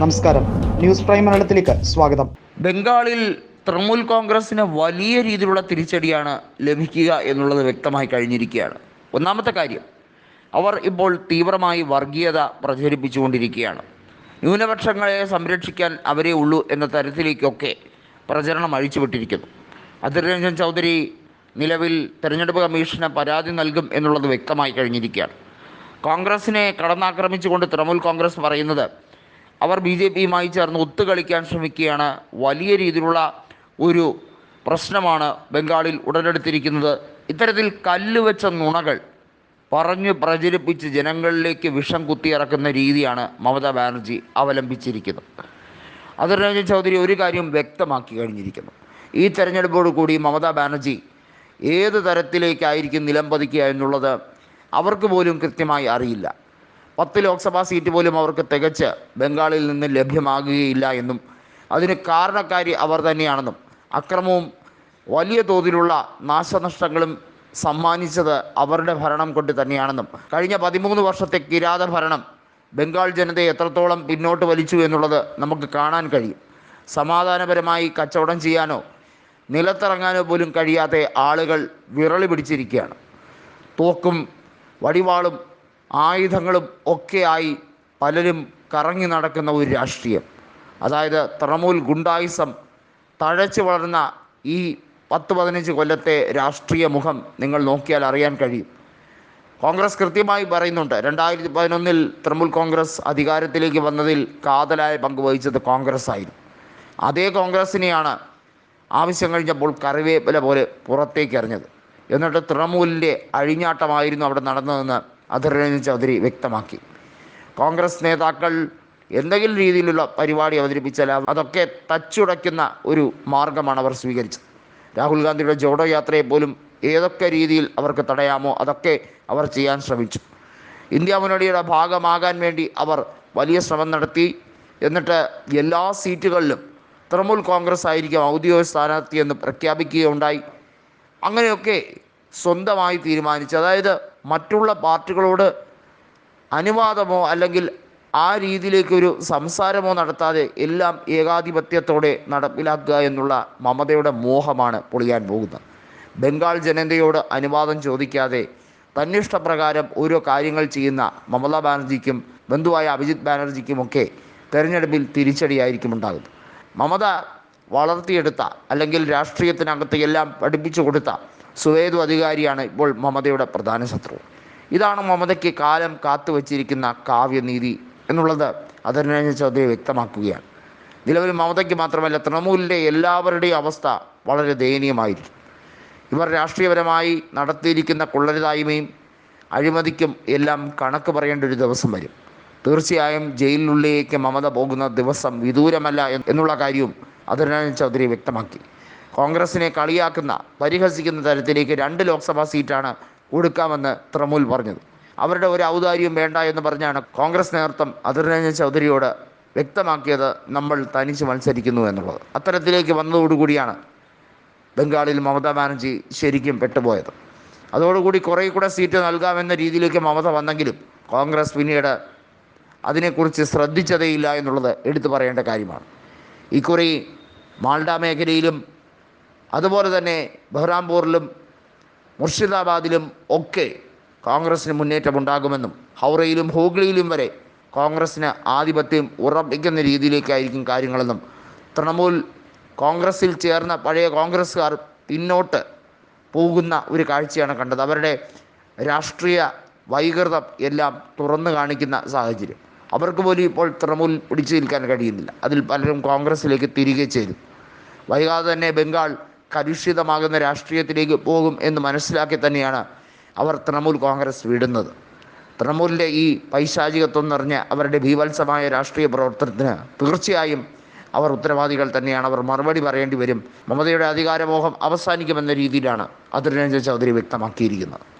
നമസ്കാരം. News prime മലയാളത്തിലേക്ക് സ്വാഗതം. ബംഗാളിൽ തൃണമൂൽ കോൺഗ്രസിന് വലിയ രീതിയിലുള്ള തിരിച്ചടിയാണ് ലഭിക്കുക എന്നുള്ളത് വ്യക്തമായി കഴിഞ്ഞിരിക്കുകയാണ്. ഒന്നാമത്തെ കാര്യം അവർ ഇപ്പോൾ തീവ്രമായി വർഗീയത പ്രചരിപ്പിച്ചുകൊണ്ടിരിക്കുകയാണ്. ന്യൂനപക്ഷങ്ങളെ സംരക്ഷിക്കാൻ അവരെ ഉള്ളൂ എന്ന തരത്തിലേക്കൊക്കെ പ്രചരണം അഴിച്ചുവിട്ടിരിക്കുന്നു. അധിർ രഞ്ജൻ ചൗധരി നിലവിൽ തെരഞ്ഞെടുപ്പ് കമ്മീഷന് പരാതി നൽകും എന്നുള്ളത് വ്യക്തമായി കഴിഞ്ഞിരിക്കുകയാണ്. കോൺഗ്രസിനെ കടന്നാക്രമിച്ചുകൊണ്ട് തൃണമൂൽ കോൺഗ്രസ് പറയുന്നത് അവർ ബി ജെ പിയുമായി ചേർന്ന് ഒത്തുകളിക്കാൻ ശ്രമിക്കുകയാണ്. വലിയ രീതിയിലുള്ള ഒരു പ്രശ്നമാണ് ബംഗാളിൽ ഉടലെടുത്തിരിക്കുന്നത്. ഇത്തരത്തിൽ കല്ലുവെച്ച നുണകൾ പറഞ്ഞു പ്രചരിപ്പിച്ച് ജനങ്ങളിലേക്ക് വിഷം കുത്തിയിറക്കുന്ന രീതിയാണ് മമതാ ബാനർജി അവലംബിച്ചിരിക്കുന്നത്. അതിർ രഞ്ജൻ ചൗധരി ഒരു കാര്യം വ്യക്തമാക്കി കഴിഞ്ഞിരിക്കുന്നു. ഈ തെരഞ്ഞെടുപ്പോട് കൂടി മമതാ ബാനർജി ഏത് തരത്തിലേക്കായിരിക്കും നിലംപതിക്കുക എന്നുള്ളത് അവർക്ക് പോലും കൃത്യമായി അറിയില്ല. പത്ത് ലോക്സഭാ സീറ്റ് പോലും അവർക്ക് തികച്ച് ബംഗാളിൽ നിന്ന് ലഭ്യമാകുകയില്ല എന്നും അതിന് കാരണക്കാരി അവർ തന്നെയാണെന്നും അക്രമവും വലിയ തോതിലുള്ള നാശനഷ്ടങ്ങളും സമ്മാനിച്ചത് അവരുടെ ഭരണം കൊണ്ട് തന്നെയാണെന്നും. കഴിഞ്ഞ പതിമൂന്ന് വർഷത്തെ കിരാത ഭരണം ബംഗാൾ ജനതയെ എത്രത്തോളം പിന്നോട്ട് വലിച്ചു എന്നുള്ളത് നമുക്ക് കാണാൻ കഴിയും. സമാധാനപരമായി കച്ചവടം ചെയ്യാനോ നിലത്തിറങ്ങാനോ പോലും കഴിയാത്ത ആളുകൾ വിരളി പിടിച്ചിരിക്കുകയാണ്. തോക്കും വടിവാളും ആയുധങ്ങളും ഒക്കെയായി പലരും കറങ്ങി നടക്കുന്ന ഒരു രാഷ്ട്രീയം. അതായത് തൃണമൂൽ ഗുണ്ടായിസം തഴച്ചു വളർന്ന ഈ പത്ത് പതിനഞ്ച് കൊല്ലത്തെ രാഷ്ട്രീയ മുഖം നിങ്ങൾ നോക്കിയാൽ അറിയാൻ കഴിയും. കോൺഗ്രസ് കൃത്യമായി പറയുന്നുണ്ട് രണ്ടായിരത്തി പതിനൊന്നിൽ തൃണമൂൽ കോൺഗ്രസ് അധികാരത്തിലേക്ക് വന്നതിൽ കാതലായ പങ്ക് വഹിച്ചത് കോൺഗ്രസ് ആയിരുന്നു. അതേ കോൺഗ്രസിനെയാണ് ആവശ്യം കഴിഞ്ഞപ്പോൾ കറിവേപ്പില പോലെ പുറത്തേക്ക് എറിഞ്ഞത്. എന്നിട്ട് തൃണമൂലിന്റെ അഴിഞ്ഞാട്ടമായിരുന്നു അവിടെ നടന്നതെന്ന് അധിർ രഞ്ജൻ ചൗധരി വ്യക്തമാക്കി. കോൺഗ്രസ് നേതാക്കൾ എന്തെങ്കിലും രീതിയിലുള്ള പരിപാടി അവതരിപ്പിച്ചാൽ അതൊക്കെ തച്ചുടയ്ക്കുന്ന ഒരു മാർഗമാണ് അവർ സ്വീകരിച്ചത്. രാഹുൽ ഗാന്ധിയുടെ ജോഡോ യാത്രയെ പോലും ഏതൊക്കെ രീതിയിൽ അവർക്ക് തടയാമോ അതൊക്കെ അവർ ചെയ്യാൻ ശ്രമിച്ചു. ഇന്ത്യ മുന്നണിയുടെ ഭാഗമാകാൻ വേണ്ടി അവർ വലിയ ശ്രമം നടത്തി. എന്നിട്ട് എല്ലാ സീറ്റുകളിലും തൃണമൂൽ കോൺഗ്രസ് ആയിരിക്കും ഔദ്യോഗിക സ്ഥാനാർത്ഥി എന്ന് പ്രഖ്യാപിക്കുകയുണ്ടായി. അങ്ങനെയൊക്കെ സ്വന്തമായി തീരുമാനിച്ചു അതായത് മറ്റുള്ള പാർട്ടികളോട് അനുവാദമോ അല്ലെങ്കിൽ ആ രീതിയിലേക്കൊരു സംസാരമോ നടത്താതെ എല്ലാം ഏകാധിപത്യത്തോടെ നടപ്പിലാക്കുക എന്നുള്ള മമതയുടെ മോഹമാണ് പൊളിയാൻ പോകുന്നത്. ബംഗാൾ ജനതയോട് അനുവാദം ചോദിക്കാതെ തന്നിഷ്ടപ്രകാരം ഓരോ കാര്യങ്ങൾ ചെയ്യുന്ന മമതാ ബാനർജിക്കും ബന്ധുവായ അഭിജിത് ബാനർജിക്കുമൊക്കെ തെരഞ്ഞെടുപ്പിൽ തിരിച്ചടിയായിരിക്കും ഉണ്ടാകുന്നത്. മമത വളർത്തിയെടുത്ത അല്ലെങ്കിൽ രാഷ്ട്രീയത്തിനകത്ത് എല്ലാം പഠിപ്പിച്ചു കൊടുത്ത സുവേദു അധികാരിയാണ് ഇപ്പോൾ മമതയുടെ പ്രധാന ശത്രു. ഇതാണ് മമതയ്ക്ക് കാലം കാത്തു വച്ചിരിക്കുന്ന കാവ്യനീതി എന്നുള്ളത് അതിനെ ചൗധരി വ്യക്തമാക്കുകയാണ്. നിലവിൽ മമതയ്ക്ക് മാത്രമല്ല തൃണമൂലിന്റെ എല്ലാവരുടെയും അവസ്ഥ വളരെ ദയനീയമായിരിക്കും ഇവർ രാഷ്ട്രീയപരമായി നടത്തിയിരിക്കുന്ന കൊള്ളരുതായ്മയും അഴിമതിക്കും എല്ലാം കണക്ക് പറയേണ്ട ഒരു ദിവസം വരും. തീർച്ചയായും ജയിലിനുള്ളിലേക്ക് മമത പോകുന്ന ദിവസം വിദൂരമല്ല എന്നുള്ള കാര്യവും അതിരാജൻ ചൗധരി വ്യക്തമാക്കി. കോൺഗ്രസിനെ കളിയാക്കുന്ന പരിഹസിക്കുന്ന തരത്തിലേക്ക് രണ്ട് ലോക്സഭാ സീറ്റാണ് കൊടുക്കാമെന്ന് തൃണമൂൽ പറഞ്ഞത്. അവരുടെ ഒരു ഔദാര്യം വേണ്ട എന്ന് പറഞ്ഞാണ് കോൺഗ്രസ് നേതൃത്വം അതിർരഞ്ജൻ ചൗധരിയോട് വ്യക്തമാക്കിയത് നമ്മൾ തനിച്ച് മത്സരിക്കുന്നു എന്നുള്ളത്. അത്തരത്തിലേക്ക് വന്നതോടുകൂടിയാണ് ബംഗാളിൽ മമതാ ബാനർജി ശരിക്കും പെട്ടുപോയത്. അതോടുകൂടി കുറേ കൂടെ സീറ്റ് നൽകാമെന്ന രീതിയിലേക്ക് മമത വന്നെങ്കിലും കോൺഗ്രസ് പിന്നീട് അതിനെക്കുറിച്ച് ശ്രദ്ധിച്ചതേയില്ല എന്നുള്ളത് എടുത്തു പറയേണ്ട കാര്യമാണ്. ഇക്കുറി മാൾഡ മേഖലയിലും അതുപോലെ തന്നെ ബഹ്റാംപൂറിലും മുർഷിദാബാദിലും ഒക്കെ കോൺഗ്രസ്സിന് മുന്നേറ്റമുണ്ടാകുമെന്നും ഹൗറയിലും ഹൂഗ്ലിയിലും വരെ കോൺഗ്രസ്സിന് ആധിപത്യം ഉറപ്പിക്കുന്ന രീതിയിലേക്കായിരിക്കും കാര്യങ്ങളെന്നും തൃണമൂൽ കോൺഗ്രസ്സിൽ ചേർന്ന പഴയ കോൺഗ്രസ്സുകാർ പിന്നോട്ട് പോകുന്ന ഒരു കാഴ്ചയാണ് കണ്ടത്. അവരുടെ രാഷ്ട്രീയ വൈകൃതം എല്ലാം തുറന്നു കാണിക്കുന്ന സാഹചര്യം. അവർക്ക് പോലും ഇപ്പോൾ തൃണമൂൽ പിടിച്ചു നിൽക്കാൻ കഴിയുന്നില്ല. അതിൽ പലരും കോൺഗ്രസ്സിലേക്ക് തിരികെ ചേരും. വൈകാതെ തന്നെ ബംഗാൾ കലുഷിതമാകുന്ന രാഷ്ട്രീയത്തിലേക്ക് പോകും എന്ന് മനസ്സിലാക്കി തന്നെയാണ് അവർ തൃണമൂൽ കോൺഗ്രസ് വിടുന്നത്. തൃണമൂലിന്റെ ഈ പൈശാചികത്വം നിറഞ്ഞ അവരുടെ ഭീവത്സമായ രാഷ്ട്രീയ പ്രവർത്തനത്തിന് തീർച്ചയായും അവർ ഉത്തരവാദികൾ തന്നെയാണ്. അവർ മറുപടി പറയേണ്ടി വരും. മമതയുടെ അധികാരമോഹം അവസാനിക്കുമെന്ന രീതിയിലാണ് അതിർ രഞ്ജൻ ചൗധരി വ്യക്തമാക്കിയിരിക്കുന്നത്.